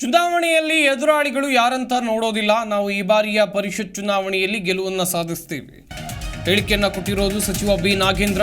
ಚುನಾವಣೆಯಲ್ಲಿ ಎದುರಾಳಿಗಳು ಯಾರಂತ ನೋಡೋದಿಲ್ಲ. ನಾವು ಈ ಬಾರಿಯ ಪರಿಷತ್ ಚುನಾವಣೆಯಲ್ಲಿ ಗೆಲುವನ್ನು ಸಾಧಿಸ್ತೀವಿ. ಹೇಳಿಕೆಯನ್ನು ಕೊಟ್ಟಿರೋದು ಸಚಿವ ಬಿ. ನಾಗೇಂದ್ರ.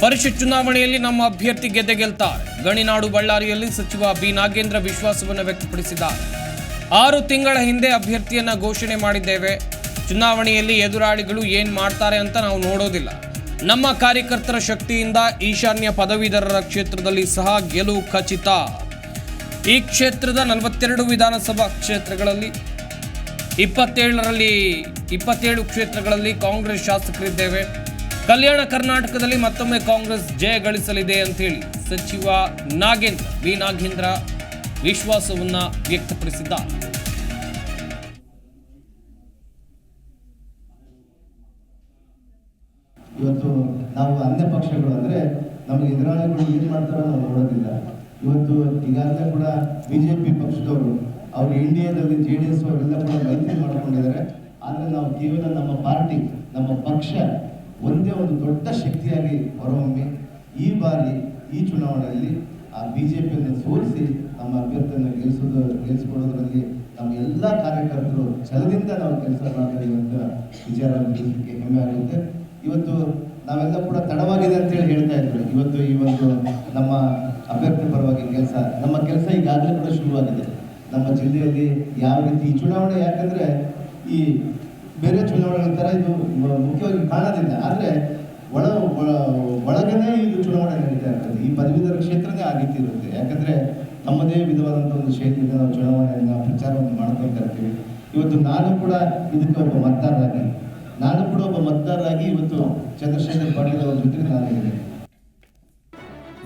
ಪರಿಷತ್ ಚುನಾವಣೆಯಲ್ಲಿ ನಮ್ಮ ಅಭ್ಯರ್ಥಿ ಗೆದ್ದೆ ಗೆಲ್ತಾರೆ. ಗಣಿನಾಡು ಬಳ್ಳಾರಿಯಲ್ಲಿ ಸಚಿವ ಬಿ. ನಾಗೇಂದ್ರ ವಿಶ್ವಾಸವನ್ನು ವ್ಯಕ್ತಪಡಿಸಿದ್ದಾರೆ. ಆರು ತಿಂಗಳ ಹಿಂದೆ ಅಭ್ಯರ್ಥಿಯನ್ನು ಘೋಷಣೆ ಮಾಡಿದ್ದೇವೆ. ಚುನಾವಣೆಯಲ್ಲಿ ಎದುರಾಳಿಗಳು ಏನು ಮಾಡ್ತಾರೆ ಅಂತ ನಾವು ನೋಡೋದಿಲ್ಲ. ನಮ್ಮ ಕಾರ್ಯಕರ್ತರ ಶಕ್ತಿಯಿಂದ ಈಶಾನ್ಯ ಪದವೀಧರರ ಕ್ಷೇತ್ರದಲ್ಲಿ ಸಹ ಗೆಲುವು ಖಚಿತ. ಈ ಕ್ಷೇತ್ರದ ನಲವತ್ತೆರಡು ವಿಧಾನಸಭಾ ಕ್ಷೇತ್ರಗಳಲ್ಲಿ ಇಪ್ಪತ್ತೇಳರಲ್ಲಿ, ಇಪ್ಪತ್ತೇಳು ಕ್ಷೇತ್ರಗಳಲ್ಲಿ ಕಾಂಗ್ರೆಸ್ ಶಾಸಕರಿದ್ದೇವೆ. ಕಲ್ಯಾಣ ಕರ್ನಾಟಕದಲ್ಲಿ ಮತ್ತೊಮ್ಮೆ ಕಾಂಗ್ರೆಸ್ ಜಯ ಗಳಿಸಲಿದೆ ಅಂತೇಳಿ ಸಚಿವ ನಾಗೇಂದ್ರ, ವಿ. ನಾಗೇಂದ್ರ ವಿಶ್ವಾಸವನ್ನ ವ್ಯಕ್ತಪಡಿಸಿದ್ದಾರೆ. ಇವತ್ತು ನಾವು ಅನ್ಯ ಪಕ್ಷಗಳು ಅಂದರೆ ನಮಗೆ ಎದುರಾಳಿಗಳು ಏನು ಮಾಡ್ತಾರೋ ನಾವು ನೋಡೋದಿಲ್ಲ. ಇವತ್ತು ಈಗಾಗಲೇ ಕೂಡ ಬಿ ಜೆ ಪಿ ಪಕ್ಷದವರು, ಅವರು ಇಂಡಿಯಾದಲ್ಲಿ ಜೆ ಡಿ ಎಸ್ ಅವರೆಲ್ಲ ಕೂಡ ಮೈತ್ರಿ ಮಾಡ್ಕೊಂಡಿದ್ದಾರೆ. ಆದರೆ ನಾವು ಕೇವಲ ನಮ್ಮ ಪಾರ್ಟಿ, ನಮ್ಮ ಪಕ್ಷ ಒಂದೇ ಒಂದು ದೊಡ್ಡ ಶಕ್ತಿಯಾಗಿ ಹೊರಹೊಮ್ಮಿ ಈ ಬಾರಿ ಈ ಚುನಾವಣೆಯಲ್ಲಿ ಆ ಬಿ ಜೆ ಪಿಯನ್ನು ಸೋಲಿಸಿ ನಮ್ಮ ಅಭ್ಯರ್ಥಿಯನ್ನು ಗೆಲ್ಲಿಸೋದು ಗೆಲ್ಲಿಸ್ಕೊಡೋದ್ರಲ್ಲಿ ನಮ್ಮ ಎಲ್ಲ ಕಾರ್ಯಕರ್ತರು ಛಲದಿಂದ ನಾವು ಕೆಲಸ ಮಾಡ್ತಾ ಅಂತ ವಿಚಾರ ಹೆಮ್ಮೆ ಆಗುತ್ತೆ. ಇವತ್ತು ನಾವೆಲ್ಲ ಕೂಡ ತಡವಾಗಿದೆ ಅಂತೇಳಿ ಹೇಳ್ತಾ ಇದ್ರು. ಇವತ್ತು ಈ ಒಂದು ನಮ್ಮ ಕೆಲಸ ಈಗಾಗಲೇ ಕೂಡ ಶುರುವಾಗಿದೆ. ನಮ್ಮ ಜಿಲ್ಲೆಯಲ್ಲಿ ಯಾವ ರೀತಿ ಈ ಚುನಾವಣೆ, ಯಾಕಂದರೆ ಈ ಬೇರೆ ಚುನಾವಣೆಗಳ ಥರ ಇದು ಮುಖ್ಯವಾಗಿ ಕಾಣೋದಿಲ್ಲ. ಆದರೆ ಒಳ ಒಳಗನೇ ಇದು ಚುನಾವಣೆ ನಡೀತಾ ಇರ್ತದೆ. ಈ ಪದವೀಧರ ಕ್ಷೇತ್ರನೇ ಆ ರೀತಿ ಇರುತ್ತೆ. ಯಾಕಂದರೆ ತಮ್ಮದೇ ವಿಧವಾದಂಥ ಒಂದು ಕ್ಷೇತ್ರದಿಂದ ನಾವು ಚುನಾವಣೆಯನ್ನು ಪ್ರಚಾರವನ್ನು ಮಾಡ್ಕೊಳ್ತಾ ಇರ್ತೀವಿ ಇವತ್ತು ನಾನು ಕೂಡ ಇದಕ್ಕೆ ಒಬ್ಬ ಮತದಾರರಾಗಿ ನಾನು ಕೂಡ ಒಬ್ಬ ಮತದಾರರಾಗಿ ಇವತ್ತು ಚಂದ್ರಶೇಖರ್ ಪಾಟೀಲ್ ಅವರ ಜೊತೆಗೆ ನಾನು